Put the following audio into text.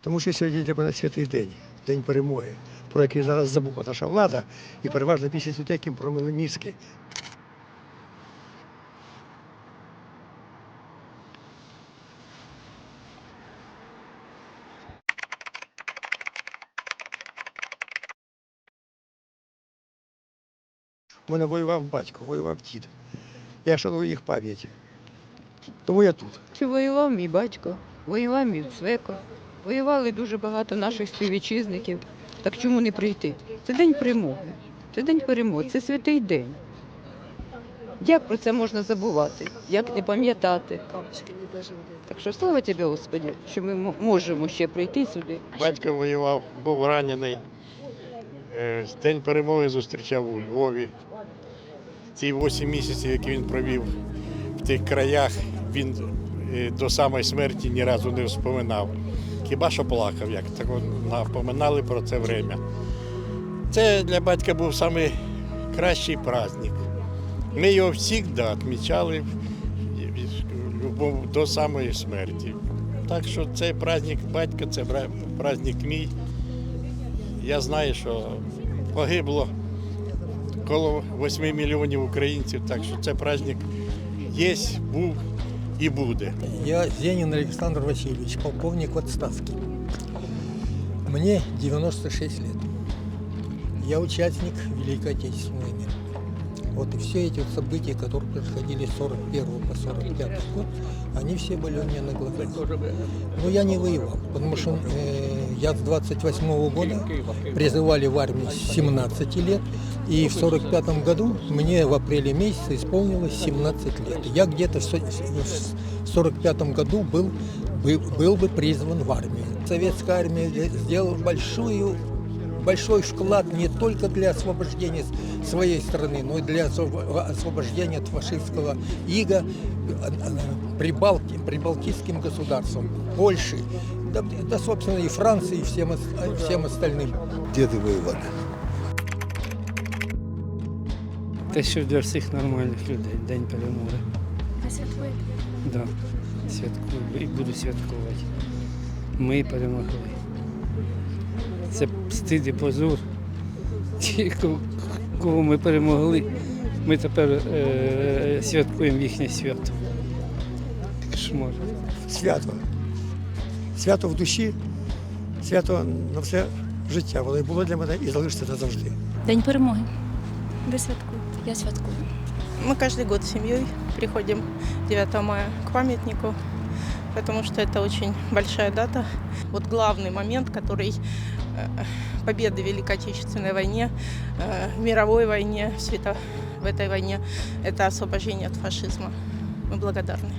Тому що сьогодні для мене святий день, день перемоги, про який зараз забула наша влада і переважна більшість людей, яким промили мізки. У мене воював батько, воював дід. Я шаную їх пам'ять. Тому я тут. Чи воював мій батько, воював мій свекор, воювали дуже багато наших співвітчизників. Так чому не прийти? Це день перемоги, це день перемоги, це святий день. Як про це можна забувати? Як не пам'ятати? Так що слава тобі, Господи, що ми можемо ще прийти сюди. Батько воював, був ранений. Е, День перемоги зустрічав у Львові. Ці 8 місяців, які він провів в тих краях, він е, до самої смерті ні разу не вспоминав. Хіба що плакав, як так напоминали про це время. Це для батька був найкращий праздник. Ми його завжди відмічали до самої смерті. Так що цей праздник батька, це праздник мій. Я знаю, що погибло коло 8 мільйонів українців, так що це праздник є, був і буде. Я Зенин Александр Васильевич, полковник в отставке. Мне 96 лет. Я участник Великой Отечественной войны. Вот и все эти вот события, которые происходили с 41 по 45 год, они все были у меня на глазах. Но я не воевал, потому что э, я с 28 года призывали в армию с 17 лет, и в 45 году мне в апреле месяце исполнилось 17 лет. Я где-то в со- в 45 году был, был, был бы призван в армию. Советская армия сделала большую большой вклад не только для освобождения с- своей страны, но и для освоб- освобождения от фашистского ига э, э, Прибалти, прибалтийским государствам, Польши, да, да, собственно, и Франции, и всем, ос- э, всем остальным. Діди воювали. Те, що для всіх нормальних людей День перемоги. Ви святкуєте? Да. Святкую і буду святкувати. Ми перемогли. Це стид і позор. Ті, кого- ми перемогли, ми тепер е, святкуємо їхнє свято. Кошмар. Свято. Свято в душі, свято на все життя. Воно і було для мене і залишиться назавжди. День перемоги. Ви святкуєте? Я святкую. Мы каждый год с семьей приходим 9 мая к памятнику, потому что это очень большая дата. Вот главный момент, который э, победы в Великой Отечественной войне, э, в мировой войне, в, свето- в этой войне, это освобождение от фашизма. Мы благодарны.